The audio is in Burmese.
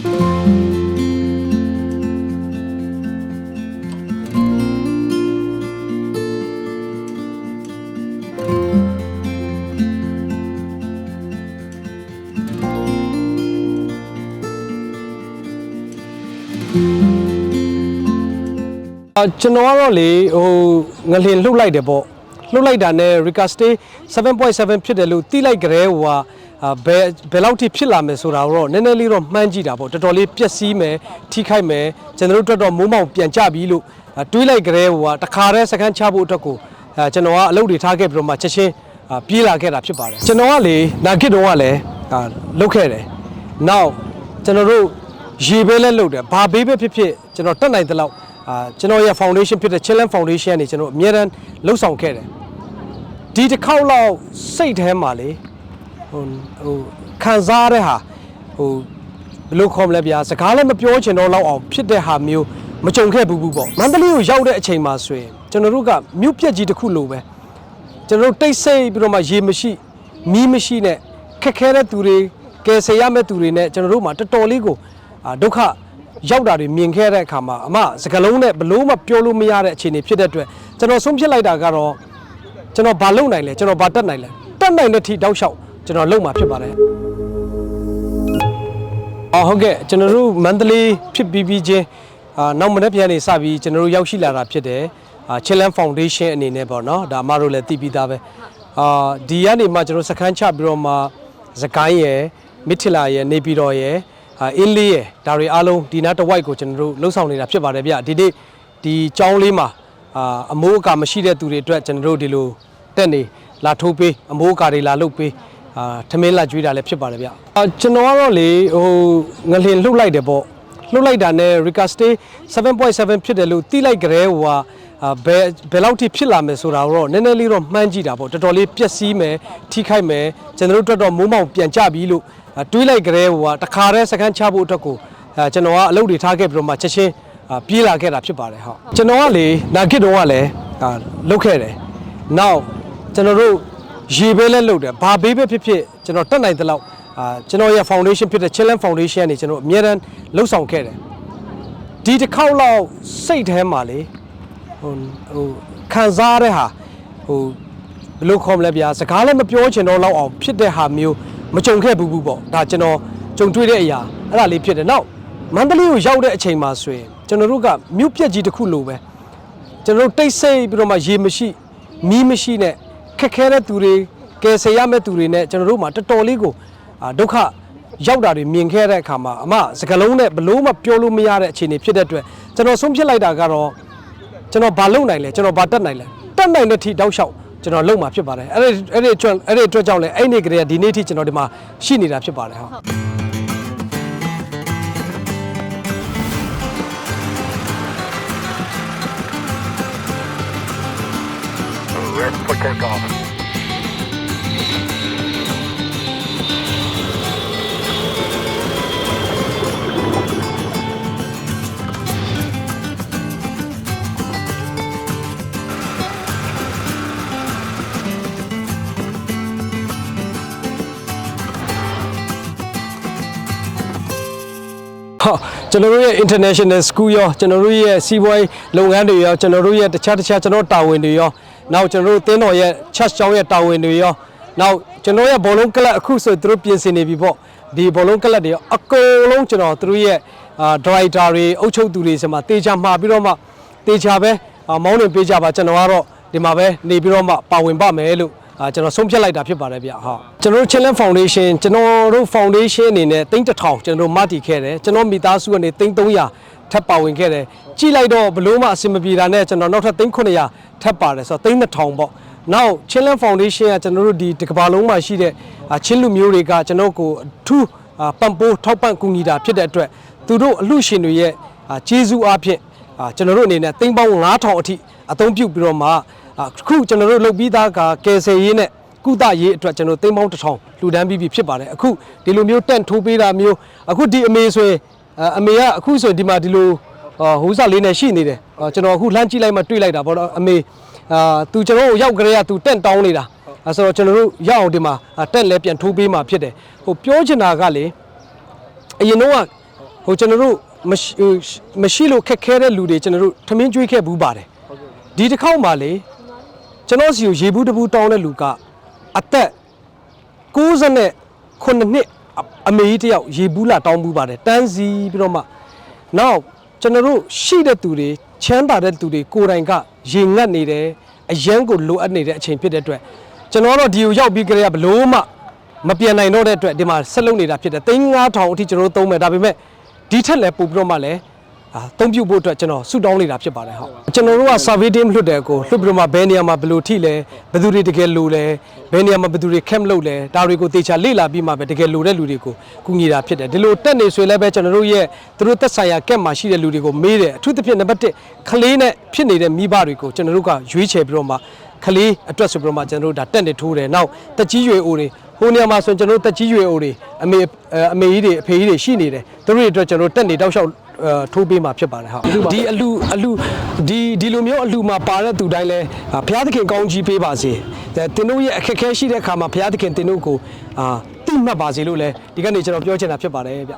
အာကျွန်တော်ကတော့လေဟိုငလင်လှုပ်လိုက်တယ်ပေါ့လှုပ်လိုက်တာနဲ့ Rica Stay 7.7ဖြစ်တယ်လို့တိလိုက်ကြတဲ့ဟိုဟာအာ ဘယ်ဘယ်လောက်ထိဖြစ်လာမယ်ဆိုတာကိုတော့နည်းနည်းလေးတော့မှန်းကြည့်တာပေါ့တော်တော်လေးပျက်စီးမယ်ထိခိုက်မယ်ကျွန်တော်တို့အတွက်တော့မိုးမောင်ပြန်ကြပြီလို့အာတွေးလိုက်ကြတဲ့ဟိုဟာတခါတည်းစကန်ချဖို့အတွက်ကိုအာကျွန်တော်ကအလုပ်တွေထားခဲ့ပြီးတော့မှချက်ချင်းအာပြေးလာခဲ့တာဖြစ်ပါတယ်ကျွန်တော်ကလေနာဂစ်တော့ကလည်းအာလှုပ်ခဲ့တယ်နောက်ကျွန်တော်တို့ရေပဲလဲလုပ်တယ်ဘာဘေးပဲဖြစ်ဖြစ်ကျွန်တော်တက်နိုင်တဲ့လောက်အာကျွန်တော်ရဲ့ foundation ဖြစ်တဲ့ Challenge Foundation ကနေကျွန်တော်အများတန်းလှုပ်ဆောင်ခဲ့တယ်ဒီတစ်ခေါက်လောက်စိတ်ထဲမှာလေ ဟိုဟိုခံစားရတဲ့ဟာဟိုဘယ်လိုခေါ်မလဲဗျာစကားလည်းမပြောချင်တော့လောက်အောင်ဖြစ်တဲ့ဟာမျိုးမကြုံခဲ့ဘူးဘူးပေါ့မန္တလေးကိုရောက်တဲ့အချိန်မှာဆိုရင်ကျွန်တော်တို့ကမြို့ပြက်ကြီးတစ်ခုလိုပဲကျွန်တော်တို့တိတ်ဆိတ်ပြီးတော့မှရေမရှိမီးမရှိနဲ့ခက်ခဲတဲ့သူတွေကယ်ဆယ်ရမယ့်သူတွေနဲ့ကျွန်တော်တို့မှာတော်တော်လေးကိုအာဒုက္ခရောက်တာတွေမြင်ခဲ့တဲ့အခါမှာအမစကလုံးနဲ့ဘလို့မှပြောလို့မရတဲ့အခြေအနေဖြစ်တဲ့အတွက်ကျွန်တော်ဆုံးဖြတ်လိုက်တာကတော့ကျွန်တော်ဘာလုပ်နိုင်လဲကျွန်တော်ဘာတက်နိုင်လဲတက်နိုင်တဲ့ထိတောက်လျှောက် ကျွန်တော်လုပ်မှာဖြစ်ပါတယ်အော်ဟုတ်ကဲ့ကျွန်တော်တို့မန္တလေးဖြစ်ပြီးပြီးချင်းအာနောက်မနေ့ပြန်နေစပြီးကျွန်တော်တို့ရောက်ရှိလာတာဖြစ်တယ်အာ Challenge Foundation အနေနဲ့ပေါ့နော်ဒါအမတို့လည်းသိပြီးသားပဲအာဒီကနေမှကျွန်တော်စခန်းချပြီးတော့မှစကိုင်းရယ်မစ်ထလာရယ်နေပြည်တော်ရယ်အာအင်းလေးရယ်ဒါတွေအားလုံးဒီနားတစ်ဝိုက်ကိုကျွန်တော်တို့လှုပ်ဆောင်နေတာဖြစ်ပါတယ်ဗျဒီနေ့ဒီကျောင်းလေးမှာအာအမိုးအကာမရှိတဲ့သူတွေအတွက်ကျွန်တော်တို့ဒီလိုတက်နေလာထိုးပေးအမိုးအကာတွေလာလုပ်ပေး အာထမင်းလာကျွေးတာလည်းဖြစ်ပါတယ်ဗျအာကျွန်တော်ကတော့လေဟိုငလင်လှုပ်လိုက်တယ်ပေါ့လှုပ်လိုက်တာနဲ့ Rica Stay 7.7ဖြစ်တယ်လို့တိလိုက်ကြတဲ့ဟိုဟာအာဘယ်ဘယ်လောက်ထိဖြစ်လာမယ်ဆိုတာကိုတော့နည်းနည်းလေးတော့မှန်းကြည့်တာပေါ့တော်တော်လေးပျက်စီးမယ်ထိခိုက်မယ်ကျွန်တော်တို့အတွက်တော့မိုးမောင်ပြန်ကြပြီလို့အာတွေးလိုက်ကြတဲ့ဟိုဟာတခါတည်းစကန်ချဖို့အတွက်ကိုအာကျွန်တော်ကအလုပ်တွေထားခဲ့ပြီးတော့မှချက်ချင်းအာပြေးလာခဲ့တာဖြစ်ပါတယ်ဟုတ်ကျွန်တော်ကလေနာဂစ်တော့ကလည်းအာလှုပ်ခဲ့တယ်နောက်ကျွန်တော်တို့ ရေပဲလဲလုပ်တယ်ဘာဘေးပဲဖြစ်ဖြစ်ကျွန်တော်တက်နိုင်တဲ့လောက်အာကျွန်တော်ရဲ့ foundation ဖြစ်တဲ့ Challenge Foundation ကနေကျွန်တော်အများတန်းလှုပ်ဆောင်ခဲ့တယ်ဒီတစ်ခေါက်လောက်စိတ်ထဲမှာလေဟိုဟိုခံစားရတဲ့ဟာဟိုဘယ်လိုခေါ်မလဲဗျာစကားလည်းမပြောချင်တော့လောက်အောင်ဖြစ်တဲ့ဟာမျိုးမကြုံခဲ့ဘူးဘူးပေါ့ဒါကျွန်တော်ကြုံတွေ့တဲ့အရာအဲ့ဒါလေးဖြစ်တယ်နောက်မန္တလေးကိုရောက်တဲ့အချိန်မှာဆိုရင်ကျွန်တော်တို့ကမြို့ပြက်ကြီးတစ်ခုလိုပဲကျွန်တော်တို့တိတ်ဆိတ်ပြီးတော့မှရေမရှိမီးမရှိနဲ့ ခက်ခဲတဲ့သူတွေကယ်ဆယ်ရမယ့်သူတွေနဲ့ကျွန်တော်တို့မှာတော်တော်လေးကိုအာဒုက္ခရောက်တာတွေမြင်ခဲ့တဲ့အခါမှာအမစကလုံးနဲ့ဘလို့မှပြောလို့မရတဲ့အခြေအနေဖြစ်တဲ့အတွက်ကျွန်တော်ဆုံးဖြတ်လိုက်တာကတော့ကျွန်တော်ဘာလုပ်နိုင်လဲကျွန်တော်ဘာတက်နိုင်လဲတက်နိုင်တဲ့ထိတောက်လျှောက်ကျွန်တော်လုပ်မှာဖြစ်ပါတယ်အဲ့ဒီအဲ့ဒီအတွက်အဲ့ဒီအတွက်ကြောင့်လည်းအဲ့ဒီကလေးကဒီနေ့ထိကျွန်တော်ဒီမှာရှိနေတာဖြစ်ပါတယ်ဟုတ် Red for takeoff. ဟာကျွန်တော်တို့ရဲ့ international school ရောကျွန်တော်တို့ရဲ့စီးပွားရေးလုပ်ငန်းတွေရောကျွန်တော်တို့ရဲ့တခြားတခြားကျွန်တော်တာဝန်တွေရော နောက်ကျွန်တော်တို့တင်းတော်ရဲ့ church ကျောင်းရဲ့တာဝန်တွေရောနောက်ကျွန်တော်ရဲ့ဘောလုံးကလပ်အခုဆိုသူတို့ပြင်ဆင်နေပြီပေါ့ဒီဘောလုံးကလပ်တွေရောအကုန်လုံးကျွန်တော်သူတို့ရဲ့အာ director တွေအုပ်ချုပ်သူတွေဆိုမှတေချာမှာပြီးတော့မှတေချာပဲအာမောင်းနေပေးကြပါကျွန်တော်ကတော့ဒီမှာပဲနေပြီးတော့မှပါဝင်ပါမယ်လို့အာကျွန်တော်ဆုံးဖြတ်လိုက်တာဖြစ်ပါတယ်ဗျဟုတ်ကျွန်တော်တို့ Challenge Foundation ကျွန်တော်တို့ Foundation အနေနဲ့တိန်းတစ်ထောင်ကျွန်တော်တို့မတည်ခဲ့တယ်ကျွန်တော်မိသားစုကနေတိန်း300 ထပ်ပါဝင်ခဲ့တယ်ကြည့်လိုက်တော့ဘလို့မှအဆင်မပြေတာနဲ့ကျွန်တော်နောက်ထပ်တိန်း900ထပ်ပါတယ်ဆိုတော့တိန်း2000ပေါ့နောက် Challenge Foundation ကကျွန်တော်တို့ဒီတစ်ကမ္ဘာလုံးမှာရှိတဲ့အာချင်းလူမျိုးတွေကကျွန်တော်ကိုအထူးအာပံ့ပိုးထောက်ပံ့ကူညီတာဖြစ်တဲ့အတွက်သူတို့အလှရှင်တွေရဲ့အာကျေးဇူးအားဖြင့်အာကျွန်တော်တို့အနေနဲ့တိန်းပေါင်း9000အထိအသုံးပြုပြီးတော့မှအခုကျွန်တော်တို့လုပ်ပြီးသားကကယ်ဆယ်ရေးနဲ့ကုသရေးအတွက်ကျွန်တော်သိန်းပေါင်းတစ်ထောင်လှူဒန်းပြီးပြီဖြစ်ပါတယ်အခုဒီလိုမျိုးတန့်ထိုးပေးတာမျိုးအခုဒီအမေဆိုရင် အအမေကအခုဆိုရင်ဒီမှာဒီလိုဟိုးစားလေးနဲ့ရှိနေတယ်အော်ကျွန်တော်အခုလှမ်းကြည့်လိုက်မှတွေ့လိုက်တာပေါ့နော်အမေအာသူကျွန်တော်ကိုရောက်ကြရသူတန့်တောင်းနေတာအဲဆိုတော့ကျွန်တော်တို့ရောက်အောင်ဒီမှာတက်လဲပြန်ထိုးပေးမှဖြစ်တယ်ဟိုပြောချင်တာကလေအရင်တော့ကဟိုကျွန်တော်တို့မရှိဟိုမရှိလို့ခက်ခဲတဲ့လူတွေကျွန်တော်တို့ထမင်းကျွေးခဲ့ဘူးပါတယ်ဒီတစ်ခေါက်မှလေကျွန်တော်စီကိုရေဘူးတဘူးတောင်းတဲ့လူကအသက်69နှစ် အအမေကြီးတယောက်ရေဘူးလာတောင်းဘူးပါတယ်တန်းစီပြီးတော့မှနောက်ကျွန်တော်တို့ရှိတဲ့သူတွေချမ်းသာတဲ့သူတွေကိုယ်တိုင်ကရေငတ်နေတယ်အရန်ကိုလိုအပ်နေတဲ့အချိန်ဖြစ်တဲ့အတွက်ကျွန်တော်တို့ဒီကိုရောက်ပြီးကြရဘလို့မှမပြန်နိုင်တော့တဲ့အတွက်ဒီမှာဆက်လုပ်နေတာဖြစ်တယ်သိန်း9000အထိကျွန်တော်တို့သုံးမယ်ဒါပေမဲ့ဒီထက်လည်းပို့ပြီးတော့မှလည်း အာအသုံးပြုဖို့အတွက်ကျွန်တော်ဆူတောင်းနေတာဖြစ်ပါတယ်ဟုတ်ကျွန်တော်တို့က survey team လွှတ်တယ်ကိုလွှတ်ပြီးတော့မှဘယ်နေရာမှာဘယ်လိုထိလဲဘယ်သူတွေတကယ်လိုလဲဘယ်နေရာမှာဘယ်သူတွေ camp လုပ်လဲဒါတွေကိုသေချာလေ့လာပြီးမှပဲတကယ်လိုတဲ့လူတွေကိုကူညီတာဖြစ်တယ်ဒီလိုတက်နေဆွေလည်းပဲကျွန်တော်တို့ရဲ့သူတို့သက်ဆိုင်ရာ camp မှာရှိတဲ့လူတွေကိုမေးတယ်အထူးသဖြင့်နံပါတ်1ခလေးနဲ့ဖြစ်နေတဲ့မိဘတွေကိုကျွန်တော်တို့ကရွေးချယ်ပြီးတော့မှခလေးအတွက်ဆိုပြီးတော့မှကျွန်တော်တို့ဒါတက်နေထိုးတယ်နောက်တက်ကြီးရွယ်အိုတွေဟိုနေရာမှာဆိုရင်ကျွန်တော်တို့တက်ကြီးရွယ်အိုတွေအမေအဲအမေကြီးတွေအဖေကြီးတွေရှိနေတယ်သူတို့တွေအတွက်ကျွန်တော်တို့တက်နေတောက်လျှောက်အဲ ထိုးပေးမှာဖြစ်ပါတယ်ဟုတ်ဒီအလူအလူဒီဒီလိုမျိုးအလူမှာပါတဲ့သူတိုင်းလဲအာဘုရားသခင်ကောင်းကြီးပေးပါစေတဲ့တင်တို့ရဲ့အခက်အခဲရှိတဲ့အခါမှာဘုရားသခင်တင်တို့ကိုအာတိမှတ်ပါစေလို့လဲဒီကနေ့ကျွန်တော်ပြောချင်တာဖြစ်ပါတယ်ဗျ